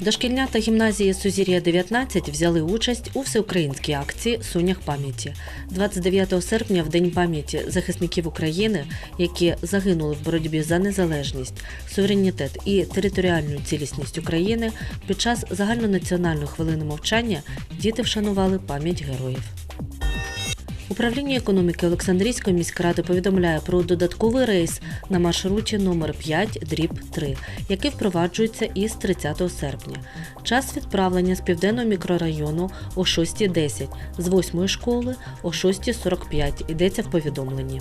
Дошкільнята гімназії Сузір'я 19 взяли участь у всеукраїнській акції Сунях пам'яті 29 серпня, в День пам'яті захисників України, які загинули в боротьбі за незалежність, суверенітет і територіальну цілісність України. Під час загальнонаціональної хвилини мовчання діти вшанували пам'ять героїв. Управління економіки Олександрійської міськради повідомляє про додатковий рейс на маршруті номер 5 дріб 3, який впроваджується із 30 серпня. Час відправлення з південного мікрорайону о 6.10, з 8 школи о 6.45 йдеться в повідомленні.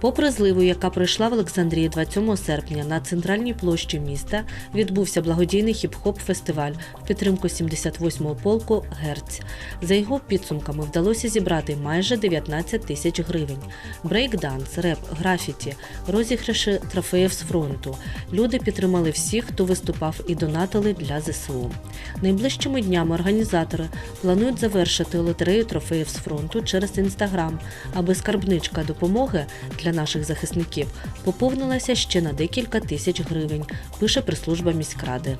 Попри зливу, яка пройшла в Олександрії 27 серпня на центральній площі міста, відбувся благодійний хіп-хоп фестиваль в підтримку 78-го полку Герць. За його підсумками вдалося зібрати майже 19 тисяч гривень. Брейкданс, реп, графіті, розіграші трофеїв з фронту. Люди підтримали всіх, хто виступав і донатили для ЗСУ. Найближчими днями організатори планують завершити лотерею трофеїв з фронту через інстаграм, аби скарбничка допомоги для наших захисників поповнилася ще на декілька тисяч гривень, пише прес-служба міськради.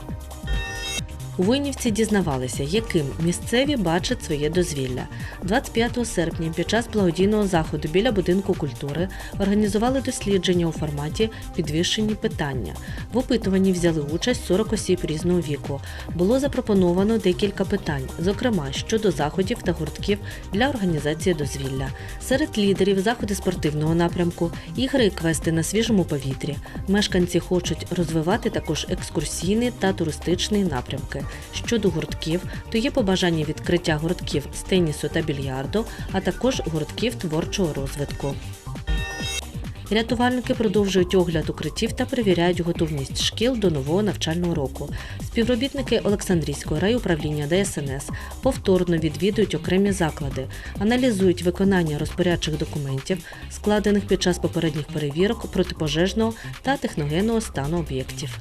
У дізнавалися, яким місцеві бачать своє дозвілля. 25 серпня під час благодійного заходу біля будинку культури організували дослідження у форматі підвищені питання. В опитуванні взяли участь 40 осіб різного віку. Було запропоновано декілька питань, зокрема щодо заходів та гуртків для організації дозвілля. Серед лідерів заходи спортивного напрямку, ігри і квести на свіжому повітрі. Мешканці хочуть розвивати також екскурсійний та туристичний напрямки. Щодо гуртків, то є побажання відкриття гуртків з тенісу та більярду, а також гуртків творчого розвитку. Рятувальники продовжують огляд укриттів та перевіряють готовність шкіл до нового навчального року. Співробітники Олександрійського райуправління ДСНС повторно відвідують окремі заклади, аналізують виконання розпорядчих документів, складених під час попередніх перевірок протипожежного та техногенного стану об'єктів.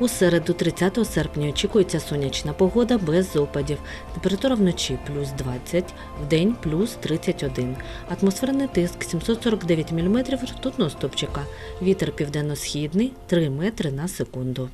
У середу 30 серпня очікується сонячна погода без опадів. Температура вночі плюс 20, вдень плюс 31. Атмосферний тиск 749 мм ртутного стопчика. Вітер південно-східний 3 метри на секунду.